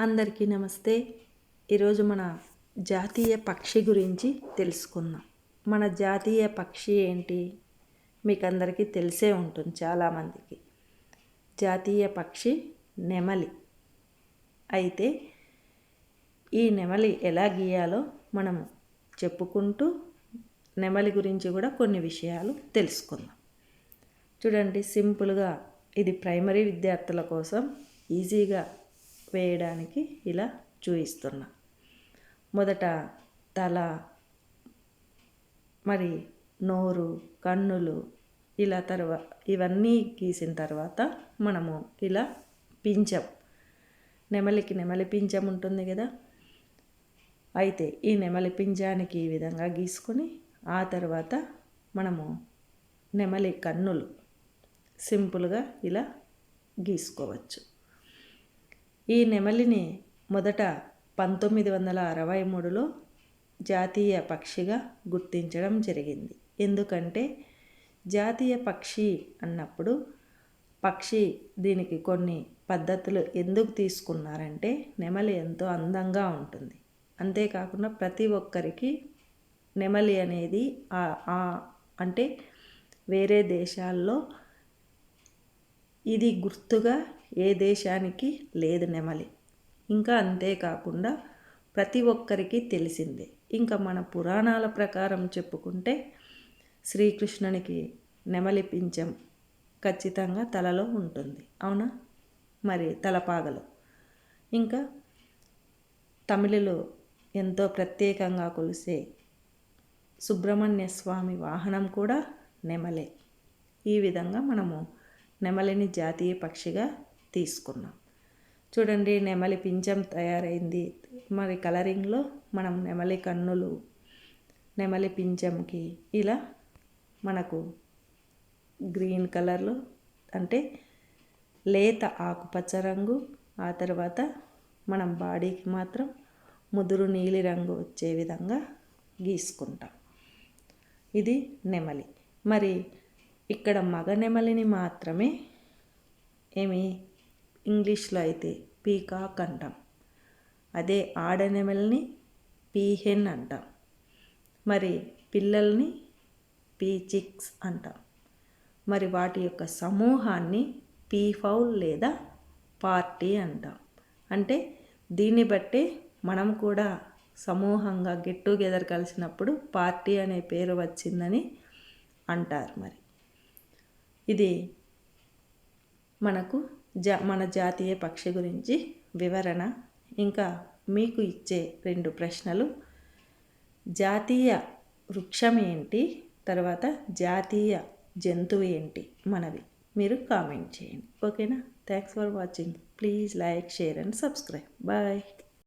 అందరికీ నమస్తే. ఈరోజు మన జాతీయ పక్షి గురించి తెలుసుకుందాం. మన జాతీయ పక్షి ఏంటి? మీకు అందరికీ తెలిసే ఉంటుంది చాలామందికి. జాతీయ పక్షి నెమలి. అయితే ఈ నెమలి ఎలా గీయాలో మనము చెప్పుకుంటూ నెమలి గురించి కూడా కొన్ని విషయాలు తెలుసుకుందాం. చూడండి సింపుల్గా ఇది ప్రైమరీ విద్యార్థుల కోసం ఈజీగా వేయడానికి ఇలా చూయిస్తున్నా. మొదట తల మరి నోరు కన్నులు ఇలా తర్వా ఇవన్నీ గీసిన తర్వాత మనము ఇలా పించం నెమలికి నెమలి పించం ఉంటుంది కదా? అయితే ఈ నెమలి పింజానికి ఈ విధంగా గీసుకొని ఆ తర్వాత మనము నెమలి కన్నులు సింపుల్గా ఇలా గీసుకోవచ్చు. ఈ నెమలిని మొదట పంతొమ్మిది వందల అరవై మూడులో జాతీయ పక్షిగా గుర్తించడం జరిగింది. ఎందుకంటే జాతీయ పక్షి అన్నప్పుడు పక్షి దీనికి కొన్ని పద్ధతులు ఎందుకు తీసుకున్నారంటే నెమలి ఎంతో అందంగా ఉంటుంది. అంతేకాకుండా ప్రతి ఒక్కరికి నెమలి అనేది అంటే వేరే దేశాల్లో ఇది గుర్తుగా ఏ దేశానికి లేదు నెమలి. ఇంకా అంతేకాకుండా ప్రతి ఒక్కరికి తెలిసిందే. ఇంకా మన పురాణాల ప్రకారం చెప్పుకుంటే శ్రీకృష్ణునికి నెమలి పించం ఖచ్చితంగా తలలో ఉంటుంది. అవునా? మరి తలపాగలు ఇంకా తమిళలో ఎంతో ప్రత్యేకంగా కొలిసే సుబ్రహ్మణ్య స్వామి వాహనం కూడా నెమలే. ఈ విధంగా మనము నెమలిని జాతీయ పక్షిగా తీసుకున్నాం. చూడండి నెమలి పింఛం తయారైంది. మరి కలరింగ్లో మనం నెమలి కన్నులు నెమలి పింఛంకి ఇలా మనకు గ్రీన్ కలర్లో అంటే లేత ఆకుపచ్చ రంగు ఆ తర్వాత మనం బాడీకి మాత్రం ముదురు నీలి రంగు వచ్చే విధంగా గీసుకుంటాం. ఇది నెమలి. మరి ఇక్కడ మగ నెమలిని మాత్రమే ఏమి ఇంగ్లీష్లో అయితే పీకాక్ అంటాం. అదే ఆడనెమల్ని పీహెన్ అంటాం. మరి పిల్లల్ని పీచిక్స్ అంటాం. మరి వాటి యొక్క సమూహాన్ని పీఫౌల్ లేదా పార్టీ అంటాం. అంటే దీన్ని బట్టే మనం కూడా సమూహంగా గెట్ టుగెదర్ కలిసినప్పుడు పార్టీ అనే పేరు వచ్చిందని అంటారు మరి. ఇది మనకు జా మన జాతీయ పక్షి గురించి వివరణ. ఇంకా మీకు ఇచ్చే రెండు ప్రశ్నలు. జాతీయ వృక్షం ఏంటి? తర్వాత జాతీయ జంతువు ఏంటి? మనవి. మీరు కామెంట్ చేయండి. ఓకేనా? Thanks for watching please like share and subscribe bye